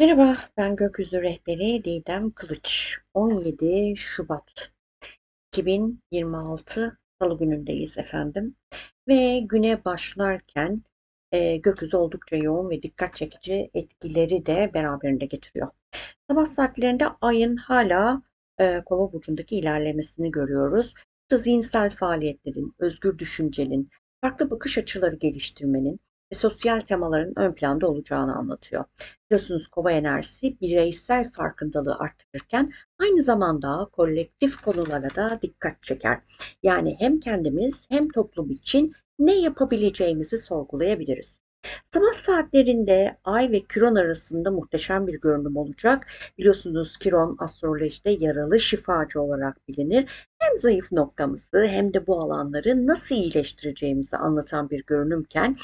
Merhaba, ben gökyüzü rehberi Didem Kılıç. 17 Şubat 2026 Salı günündeyiz efendim. Ve güne başlarken e, gökyüzü oldukça yoğun ve dikkat çekici etkileri de beraberinde getiriyor. Sabah saatlerinde ayın hala e, Kova burcundaki ilerlemesini görüyoruz. Bu da zihinsel faaliyetlerin, özgür düşüncenin, farklı bakış açıları geliştirmenin ve sosyal temaların ön planda olacağını anlatıyor. Biliyorsunuz kova enerjisi bireysel farkındalığı arttırırken aynı zamanda kolektif konulara da dikkat çeker. Yani hem kendimiz hem toplum için ne yapabileceğimizi sorgulayabiliriz. Sabah saatlerinde Ay ve Kiron arasında muhteşem bir görünüm olacak. Biliyorsunuz Kiron astrolojide yaralı şifacı olarak bilinir. Hem zayıf noktamızı hem de bu alanları nasıl iyileştireceğimizi anlatan bir görünümken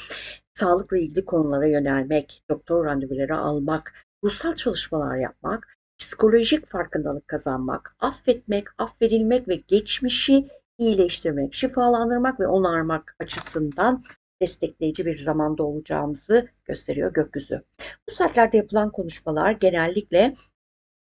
sağlıkla ilgili konulara yönelmek, doktor randevuları almak, ruhsal çalışmalar yapmak, psikolojik farkındalık kazanmak, affetmek, affedilmek ve geçmişi iyileştirmek, şifalandırmak ve onarmak açısından destekleyici bir zamanda olacağımızı gösteriyor gökyüzü. Bu saatlerde yapılan konuşmalar genellikle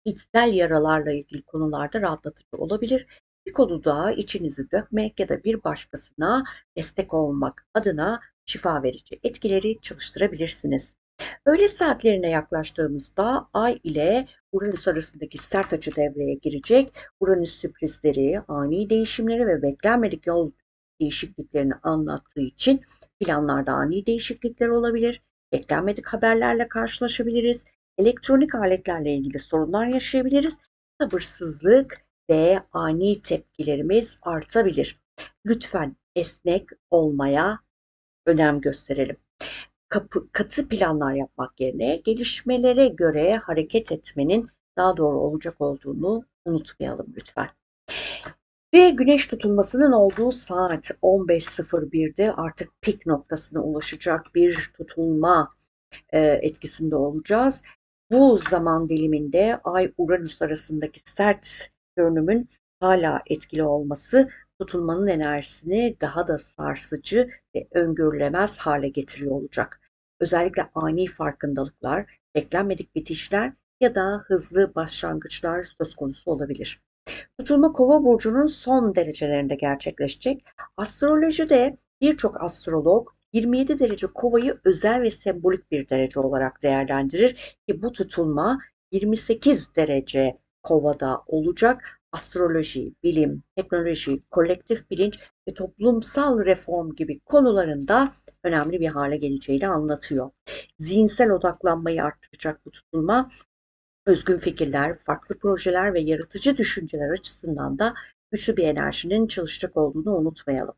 içsel yaralarla ilgili konularda rahatlatıcı olabilir. Bir konuda içinizi dökmek ya da bir başkasına destek olmak adına şifa verici etkileri çalıştırabilirsiniz. Öğle saatlerine yaklaştığımızda Ay ile Uranüs arasındaki sert açı devreye girecek. Uranüs sürprizleri, ani değişimleri ve beklenmedik yol değişikliklerini anlattığı için planlarda ani değişiklikler olabilir. Beklenmedik haberlerle karşılaşabiliriz. Elektronik aletlerle ilgili sorunlar yaşayabiliriz. Sabırsızlık ve ani tepkilerimiz artabilir. Lütfen esnek olmaya önem gösterelim. Kapı, katı planlar yapmak yerine gelişmelere göre hareket etmenin daha doğru olacak olduğunu unutmayalım lütfen. Ve güneş tutulmasının olduğu saat 15.01'de artık pik noktasına ulaşacak bir tutulma e, etkisinde olacağız. Bu zaman diliminde Ay-Uranüs arasındaki sert görünümün hala etkili olması tutulmanın enerjisini daha da sarsıcı ve öngörülemez hale getiriyor olacak. Özellikle ani farkındalıklar, beklenmedik bitişler ya da hızlı başlangıçlar söz konusu olabilir. Tutulma kova burcunun son derecelerinde gerçekleşecek. Astrolojide birçok astrolog 27 derece kovayı özel ve sembolik bir derece olarak değerlendirir ki bu tutulma 28 derece kovada olacak. Astroloji, bilim, teknoloji, kolektif bilinç ve toplumsal reform gibi konularında önemli bir hale geleceğini anlatıyor. Zihinsel odaklanmayı arttıracak bu tutulma özgün fikirler, farklı projeler ve yaratıcı düşünceler açısından da güçlü bir enerjinin çalışacak olduğunu unutmayalım.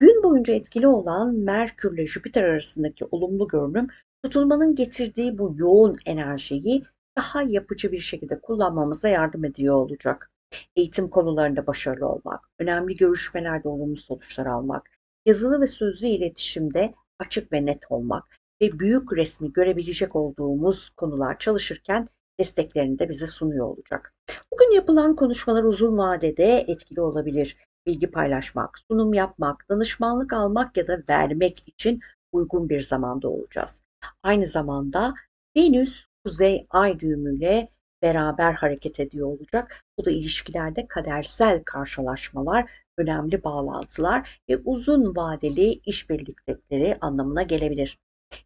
Gün boyunca etkili olan Merkür ile Jüpiter arasındaki olumlu görünüm tutulmanın getirdiği bu yoğun enerjiyi daha yapıcı bir şekilde kullanmamıza yardım ediyor olacak. Eğitim konularında başarılı olmak, önemli görüşmelerde olumlu sonuçlar almak, yazılı ve sözlü iletişimde açık ve net olmak ve büyük resmi görebilecek olduğumuz konular çalışırken desteklerini de bize sunuyor olacak. Bugün yapılan konuşmalar uzun vadede etkili olabilir. Bilgi paylaşmak, sunum yapmak, danışmanlık almak ya da vermek için uygun bir zamanda olacağız. Aynı zamanda Venüs Kuzey Ay düğümüyle beraber hareket ediyor olacak. Bu da ilişkilerde kadersel karşılaşmalar, önemli bağlantılar ve uzun vadeli işbirlikleri anlamına gelebilir.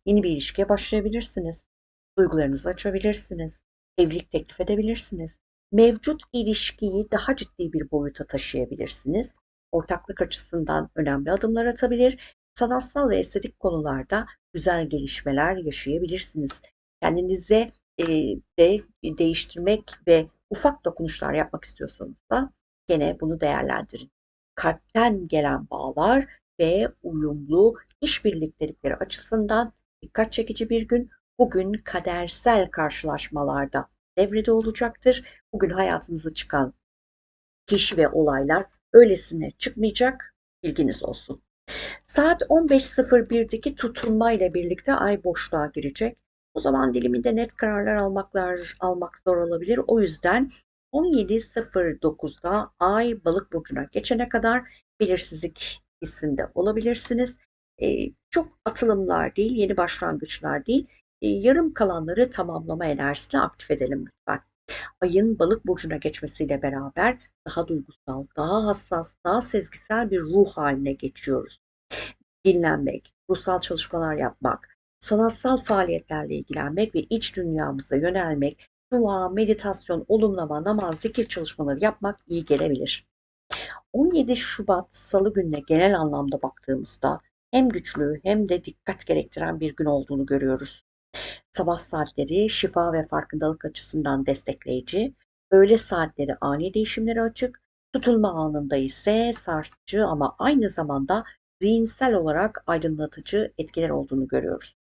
Yeni bir ilişkiye başlayabilirsiniz. Duygularınızı açabilirsiniz evlilik teklif edebilirsiniz. Mevcut ilişkiyi daha ciddi bir boyuta taşıyabilirsiniz. Ortaklık açısından önemli adımlar atabilir. Sanatsal ve estetik konularda güzel gelişmeler yaşayabilirsiniz. Kendinize e, de değiştirmek ve ufak dokunuşlar yapmak istiyorsanız da gene bunu değerlendirin. Kalpten gelen bağlar ve uyumlu işbirliktelikleri açısından dikkat çekici bir gün bugün kadersel karşılaşmalarda devrede olacaktır. Bugün hayatınıza çıkan kişi ve olaylar öylesine çıkmayacak. Bilginiz olsun. Saat 15.01'deki tutulma ile birlikte ay boşluğa girecek. O zaman diliminde net kararlar almaklar almak zor olabilir. O yüzden 17.09'da ay balık burcuna geçene kadar belirsizlik hissinde olabilirsiniz. Ee, çok atılımlar değil, yeni başlangıçlar değil e, yarım kalanları tamamlama enerjisini aktif edelim lütfen. Ayın balık burcuna geçmesiyle beraber daha duygusal, daha hassas, daha sezgisel bir ruh haline geçiyoruz. Dinlenmek, ruhsal çalışmalar yapmak, sanatsal faaliyetlerle ilgilenmek ve iç dünyamıza yönelmek, dua, meditasyon, olumlama, namaz, zikir çalışmaları yapmak iyi gelebilir. 17 Şubat Salı gününe genel anlamda baktığımızda hem güçlü hem de dikkat gerektiren bir gün olduğunu görüyoruz. Sabah saatleri şifa ve farkındalık açısından destekleyici, öğle saatleri ani değişimlere açık, tutulma anında ise sarsıcı ama aynı zamanda zihinsel olarak aydınlatıcı etkiler olduğunu görüyoruz.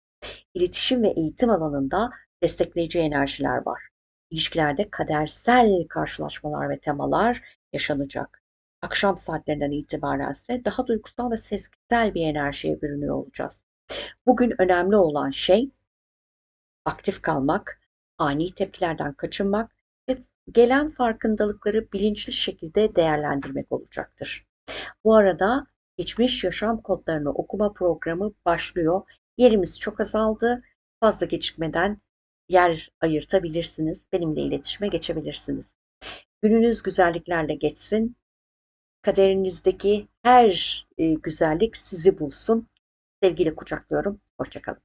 İletişim ve eğitim alanında destekleyici enerjiler var. İlişkilerde kadersel karşılaşmalar ve temalar yaşanacak. Akşam saatlerinden itibaren ise daha duygusal ve sezgisel bir enerjiye bürünüyor olacağız. Bugün önemli olan şey aktif kalmak, ani tepkilerden kaçınmak ve gelen farkındalıkları bilinçli şekilde değerlendirmek olacaktır. Bu arada geçmiş yaşam kodlarını okuma programı başlıyor. Yerimiz çok azaldı. Fazla gecikmeden yer ayırtabilirsiniz. Benimle iletişime geçebilirsiniz. Gününüz güzelliklerle geçsin. Kaderinizdeki her e, güzellik sizi bulsun. Sevgiyle kucaklıyorum. Hoşçakalın.